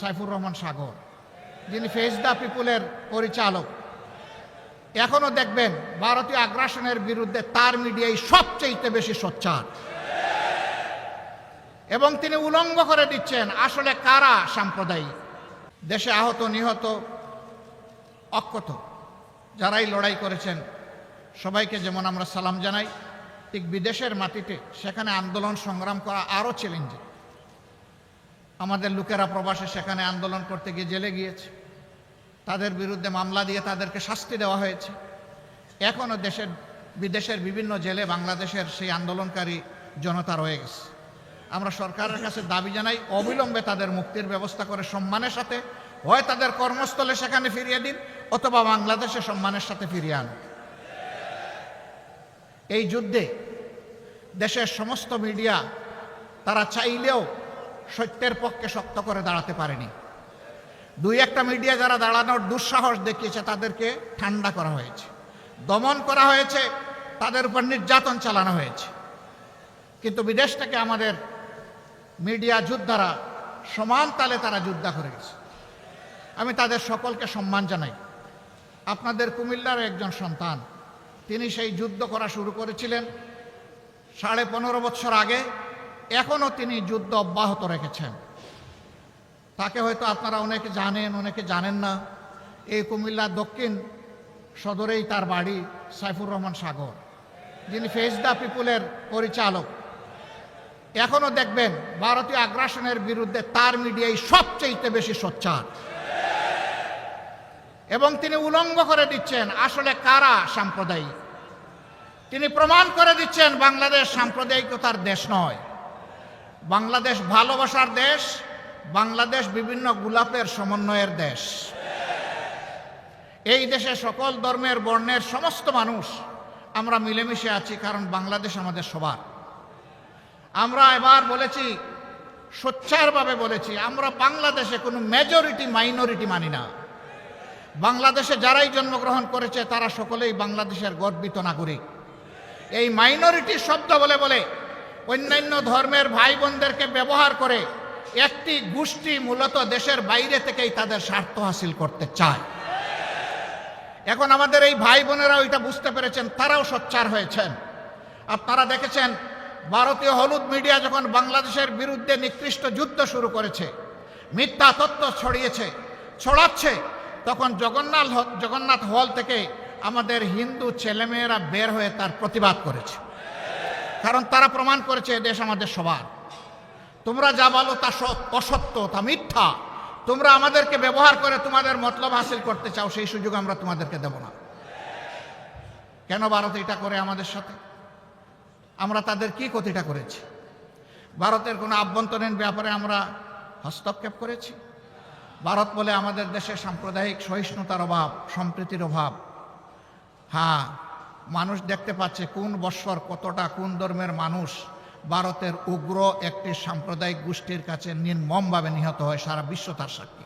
সাইফুর রহমান সাগর, যিনি face the পিপুলের পরিচালক। এখনও দেখবেন ভারতীয় আগ্রাসনের বিরুদ্ধে তার মিডিয়ায় সবচেয়ে বেশি সোচ্চার। এবং তিনি উলঙ্গ করে দিচ্ছেন, আসলে কারা সাম্প্রদায়িক? দেশে আহত, নিহত অক্ষত যারাই লড়াই করেছেন, সবাইকে যেমন আমরা সালাম জানাই, ঠিক বিদেশের মাটিতে সেখানে আন্দোলন সংগ্রাম করা আরও চ্যালেঞ্জিং আমাদের লোকেরা প্রবাসে সেখানে আন্দোলন করতে গিয়ে জেলে গিয়েছে। তাদের বিরুদ্ধে মামলা দিয়ে তাদেরকে শাস্তি দেওয়া হয়েছে। এখনও দেশের, বিদেশের বিভিন্ন জেলে বাংলাদেশের সেই আন্দোলনকারী জনতা রয়ে গেছে। আমরা সরকারের কাছে দাবি জানাই, অবিলম্বে তাদের মুক্তির ব্যবস্থা করে সম্মানের সাথে, হয় তাদের কর্মস্থলে সেখানে ফিরিয়ে দিন, অথবা বাংলাদেশে সম্মানের সাথে ফিরিয়ে আনুন। এই যুদ্ধে দেশের সমস্ত মিডিয়া তারা চাইলেও সত্যের পক্ষে শক্ত করে দাঁড়াতে পারেনি। দুই একটা মিডিয়া যারা দাঁড়ানোর দুঃসাহস দেখিয়েছে, তাদেরকে ঠান্ডা করা হয়েছে, দমন করা হয়েছে, তাদের উপর নির্যাতন চালানো হয়েছে। কিন্তু বিদেশ থেকে আমাদের মিডিয়া যোদ্ধারা সমান তালে তারা যুদ্ধ করে গেছে। আমি তাদের সকলকে সম্মান জানাই। আপনাদের কুমিল্লার একজন সন্তান, তিনি সেই যুদ্ধ করা শুরু করেছিলেন সাড়ে পনেরো বছর আগে। এখনও তিনি যুদ্ধ অব্যাহত রেখেছেন। তাকে হয়তো আপনারা অনেকে জানেন অনেকে জানেন না। এই কুমিল্লার দক্ষিণ সদরেই তার বাড়ি সাইফুর রহমান সাগর, যিনি ফেস দ্য পিপুলের পরিচালক। এখনও দেখবেন ভারতীয় আগ্রাসনের বিরুদ্ধে তার মিডিয়ায় সবচেয়ে বেশি সোচ্চার। এবং তিনি উলঙ্গ করে দিচ্ছেন, আসলে কারা সাম্প্রদায়িক? তিনি প্রমাণ করে দিচ্ছেন, বাংলাদেশ সাম্প্রদায়িকতার দেশ নয়। বাংলাদেশ ভালোবাসার দেশ, বাংলাদেশ বিভিন্ন গুলাপের সমন্বয়ের দেশ। এই দেশে সকল ধর্মের বর্ণের সমস্ত মানুষ আমরা মিলেমিশে আছি, কারণ বাংলাদেশ আমাদের সবার। আমরা এবার বলেছি, সোচ্চারভাবে বলেছি, আমরা বাংলাদেশে কোনো মেজরিটি মাইনরিটি মানি না। বাংলাদেশে যারাই জন্মগ্রহণ করেছে, তারা সকলেই বাংলাদেশের গর্বিত নাগরিক। এই মাইনরিটি শব্দ বলে বলে অন্যান্য ধর্মের ভাই বোনদেরকে ব্যবহার করে একটি গোষ্ঠী মূলত দেশের বাইরে থেকেই তাদের স্বার্থ হাসিল করতে চায়। এখন আমাদের এই ভাই বোনেরাও এটা বুঝতে পেরেছেন, তারাও সোচ্চার হয়েছেন। আপনারা দেখেছেন, ভারতীয় হলুদ মিডিয়া যখন বাংলাদেশের বিরুদ্ধে নিকৃষ্ট যুদ্ধ শুরু করেছে, মিথ্যা তত্ত্ব ছড়িয়েছে, ছড়াচ্ছে, তখন জগন্নাথ জগন্নাথ হল থেকে আমাদের হিন্দু ছেলেমেয়েরা বের হয়ে তার প্রতিবাদ করেছে। কারণ তারা প্রমাণ করেছে দেশ আমাদের সবার। তোমরা যা বলো তা অসত্য, তা মিথ্যা। তোমরা আমাদেরকে ব্যবহার করে তোমাদের মতলব হাসিল করতে চাও, সেই সুযোগ আমরা তোমাদেরকে দেব না। কেন ভারত এটা করে আমাদের সাথে? আমরা তাদের কি ক্ষতিটা করেছি? ভারতের কোনো আভ্যন্তরীণ ব্যাপারে আমরা হস্তক্ষেপ করেছি? ভারত বলে আমাদের দেশে সাম্প্রদায়িক সহিষ্ণুতার অভাব, সম্প্রীতির অভাব। হ্যাঁ মানুষ দেখতে পাচ্ছে কোন বৎসর কতটা কোন ধর্মের মানুষ ভারতের উগ্র একটি সাম্প্রদায়িক গোষ্ঠীর কাছে নির্মমভাবে নিহত হয় সারা বিশ্ব তার সাক্ষী।